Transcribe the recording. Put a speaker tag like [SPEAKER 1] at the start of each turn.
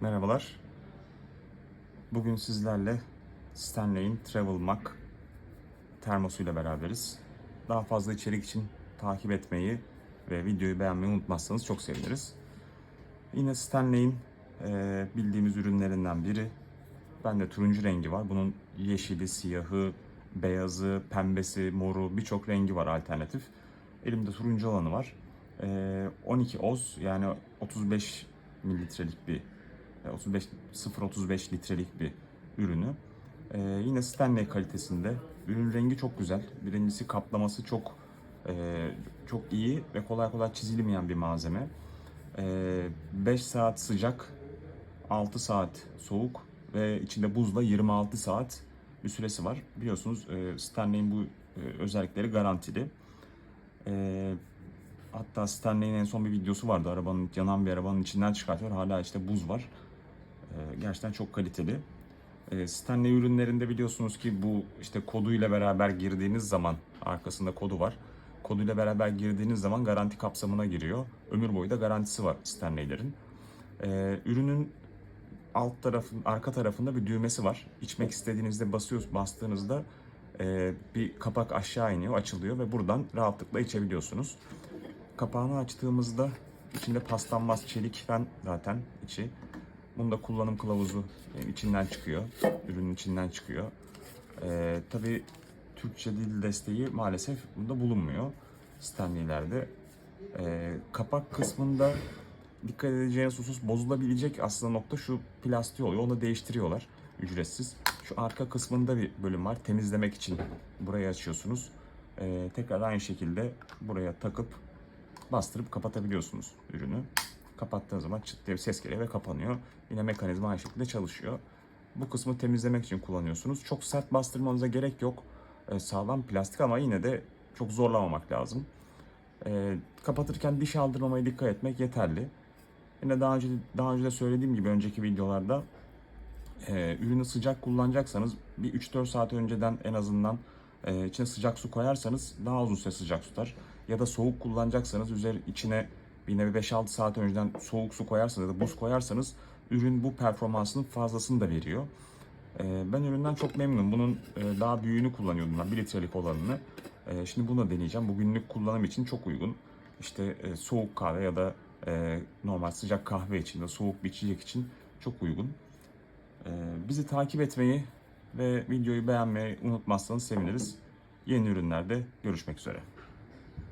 [SPEAKER 1] Merhabalar. Bugün sizlerle Stanley'in Travel Mac termosuyla beraberiz. Daha fazla içerik için takip etmeyi ve videoyu beğenmeyi unutmazsanız çok seviniriz. Yine Stanley'in eee, bildiğimiz ürünlerinden biri. Bende turuncu rengi var. Bunun yeşili, siyahı, beyazı, pembesi, moru birçok rengi var alternatif. Elimde turuncu olanı var. Eee, 12 oz yani 35 mililitrelik bir e, 35 0.35 litrelik bir ürünü. Ee, yine Stanley kalitesinde. Ürün rengi çok güzel. Birincisi kaplaması çok e, çok iyi ve kolay kolay çizilmeyen bir malzeme. 5 saat sıcak, 6 saat soğuk ve içinde buzla 26 saat bir süresi var. Biliyorsunuz e, Stanley'in bu e, özellikleri garantili. E, hatta Stanley'in en son bir videosu vardı. Arabanın yanan bir arabanın içinden çıkartıyor. Hala işte buz var. Ee, gerçekten çok kaliteli. Ee, Stanley ürünlerinde biliyorsunuz ki bu işte koduyla beraber girdiğiniz zaman arkasında kodu var. Koduyla beraber girdiğiniz zaman garanti kapsamına giriyor. Ömür boyu da garantisi var Stanley'lerin. Ee, ürünün alt tarafın arka tarafında bir düğmesi var. İçmek istediğinizde basıyoruz, bastığınızda e, bir kapak aşağı iniyor, açılıyor ve buradan rahatlıkla içebiliyorsunuz. Kapağını açtığımızda içinde paslanmaz çelik fen zaten içi. Bunda kullanım kılavuzu e, içinden çıkıyor. Ürünün içinden çıkıyor. Ee, Tabi Türkçe dil desteği maalesef bunda bulunmuyor. Stanley'lerde. Ee, kapak kısmında dikkat edeceğiniz husus bozulabilecek aslında nokta şu plastiği oluyor. Onu değiştiriyorlar ücretsiz. Şu arka kısmında bir bölüm var. Temizlemek için burayı açıyorsunuz. Ee, tekrar aynı şekilde buraya takıp bastırıp kapatabiliyorsunuz ürünü. Kapattığınız zaman çıt diye bir ses geliyor ve kapanıyor. Yine mekanizma aynı şekilde çalışıyor. Bu kısmı temizlemek için kullanıyorsunuz. Çok sert bastırmanıza gerek yok. Ee, sağlam plastik ama yine de çok zorlamamak lazım. Ee, kapatırken diş aldırmamaya dikkat etmek yeterli. Yine daha önce daha önce de söylediğim gibi önceki videolarda e, ürünü sıcak kullanacaksanız bir 3-4 saat önceden en azından e, içine sıcak su koyarsanız daha uzun süre sıcak tutar. Ya da soğuk kullanacaksanız üzeri içine bir 5-6 saat önceden soğuk su koyarsanız ya da buz koyarsanız ürün bu performansının fazlasını da veriyor. E, ben üründen çok memnunum. Bunun e, daha büyüğünü kullanıyordum ben 1 litrelik olanını. E, şimdi bunu da deneyeceğim. Bu günlük kullanım için çok uygun. İşte e, soğuk kahve ya da e, normal sıcak kahve için de soğuk bir içecek için çok uygun. Ee, Bizi takip etmeyi ve videoyu beğenmeyi unutmazsanız seviniriz. Yeni ürünlerde görüşmek üzere.